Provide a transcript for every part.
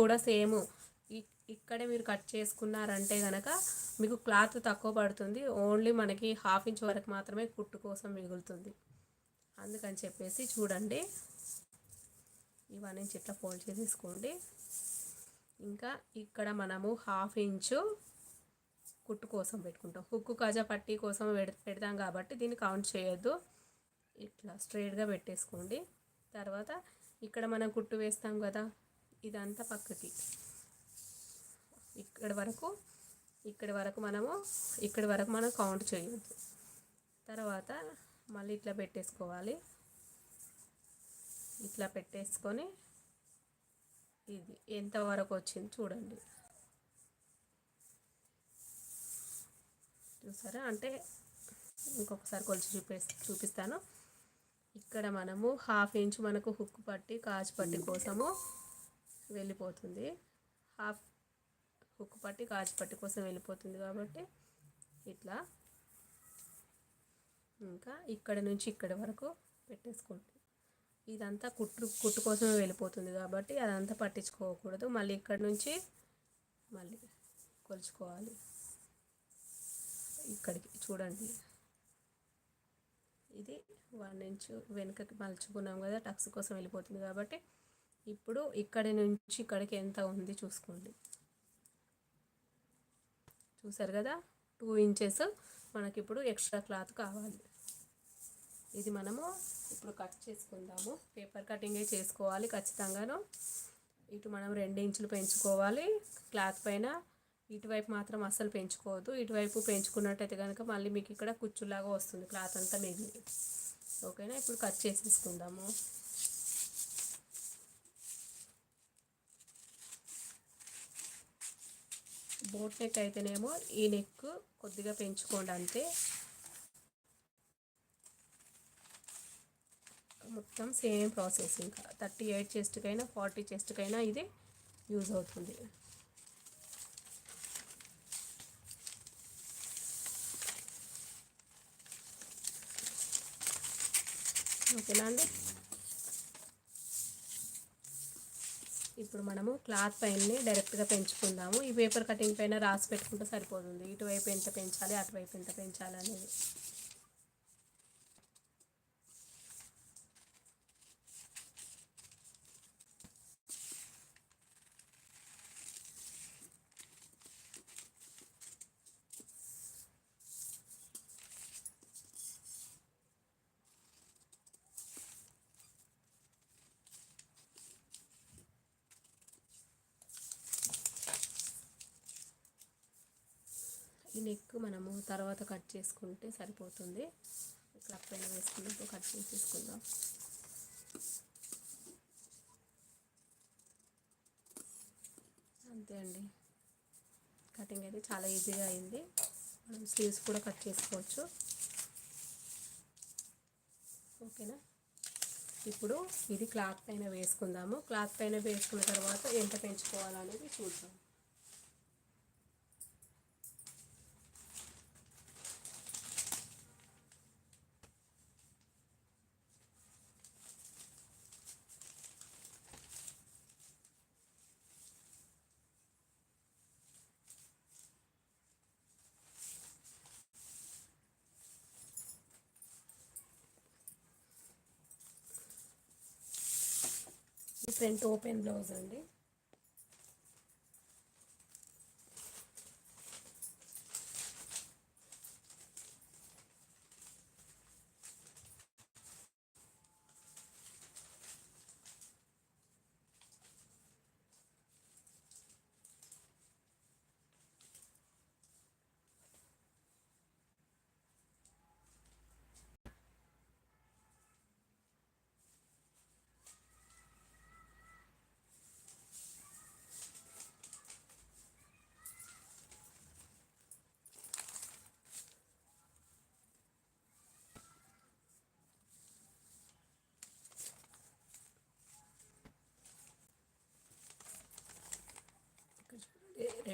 కూడా సేమ్. ఇక్కడే మీరు కట్ చేసుకున్నారంటే కనుక మీకు క్లాత్ తక్కువ పడుతుంది. ఓన్లీ మనకి హాఫ్ ఇంచ్ వరకు మాత్రమే కుట్టు కోసం మిగులుతుంది. అందుకని చెప్పేసి చూడండి. ఇవన్నీ ఇట్లా ఫోల్డ్ చేసేసుకోండి ఇంకా ఇక్కడ మనము హాఫ్ ఇంచు కుట్టు కోసం పెట్టుకుంటాం. హుక్కు కాజా పట్టీ కోసం పెడతాం కాబట్టి దీన్ని కౌంట్ చేయొద్దు. ఇట్లా స్ట్రైట్గా పెట్టేసుకోండి. తర్వాత ఇక్కడ మనం కుట్టు వేస్తాం కదా. ఇదంతా పక్కకి. ఇక్కడి వరకు ఇక్కడి వరకు మనము ఇక్కడి వరకు మనం కౌంట్ చేయొద్దు. తర్వాత మళ్ళీ ఇట్లా పెట్టేసుకోవాలి. ఇట్లా పెట్టేసుకొని ఇది ఎంతవరకు వచ్చింది చూడండి. చూసారా? అంటే ఇంకొకసారి కొలిచి చూపే చూపిస్తాను. ఇక్కడ మనము హాఫ్ ఇంచ్ మనకు హుక్ పట్టి కాచి పట్టి కోసము వెళ్ళిపోతుంది. హాఫ్ హుక్ పట్టి కాజు పట్టి కోసం వెళ్ళిపోతుంది కాబట్టి ఇట్లా. ఇంకా ఇక్కడ నుంచి ఇక్కడ వరకు పెట్టేసుకోండి. ఇదంతా కుట్టు కుట్టు కోసమే వెళ్ళిపోతుంది కాబట్టి అదంతా పట్టించుకోకూడదు. మళ్ళీ ఇక్కడ నుంచి మళ్ళీ కొలుచుకోవాలి. ఇక్కడికి చూడండి. ఇది వన్ ఇంచ్ వెనుకకి మలుచుకున్నాం కదా టక్స్ కోసం వెళ్ళిపోతుంది కాబట్టి ఇప్పుడు ఇక్కడి నుంచి ఇక్కడికి ఎంత ఉంది చూసుకోండి. చూసారు కదా? టూ ఇంచెస్ మనకి ఇప్పుడు ఎక్స్ట్రా క్లాత్ కావాలి. ఇది మనము ఇప్పుడు కట్ చేసుకుందాము. పేపర్ కటింగే చేసుకోవాలి ఖచ్చితంగాను. ఇటు మనం రెండు ఇంచులు పెంచుకోవాలి. క్లాత్ పైన ఇటువైపు మాత్రం అస్సలు పెంచుకోవద్దు. ఇటువైపు పెంచుకున్నట్టయితే కనుక మళ్ళీ మీకు ఇక్కడ కుచ్చులాగా వస్తుంది. క్లాత్ అంతా మిగిలి. ఓకేనా ఇప్పుడు కట్ చేసేసుకుందాము. బోట్ నెక్ అయితేనేమో ఈ నెక్ కొద్దిగా పెంచుకోండి అంతే. మొత్తం సేమ్ ప్రాసెస్ ఇంకా. థర్టీ ఎయిట్ చెస్ట్కైనా ఫార్టీ చెస్ట్కైనా ఇది యూజ్ అవుతుంది. ఓకేనా అండి? ఇప్పుడు మనము క్లాత్ పైన డైరెక్ట్గా పెంచుకుందాము. ఈ పేపర్ కటింగ్ పైన రాసి పెట్టుకుంటే సరిపోతుంది. ఇటువైపు ఎంత పెంచాలి అటువైపు ఎంత పెంచాలి అనేది. ఈ నెక్ మనము తర్వాత కట్ చేసుకుంటే సరిపోతుంది. ఇట్లా పైన వేసుకున్నప్పుడు కట్ చేసేసుకుందాం. అంతే అండి. కటింగ్ అయితే చాలా ఈజీగా అయింది. మనం స్లీవ్స్ కూడా కట్ చేసుకోవచ్చు. ఓకేనా? ఇప్పుడు ఇది క్లాత్ పైన వేసుకుందాము. క్లాత్ పైన వేసుకున్న తర్వాత ఎంత పెంచుకోవాలనేది చూద్దాం. ఫ్రంట్ ఓపెన్ బ్లౌజ్ అండి.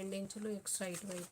రెండు ఇంచులు ఎక్స్ట్రా ఇటువైపు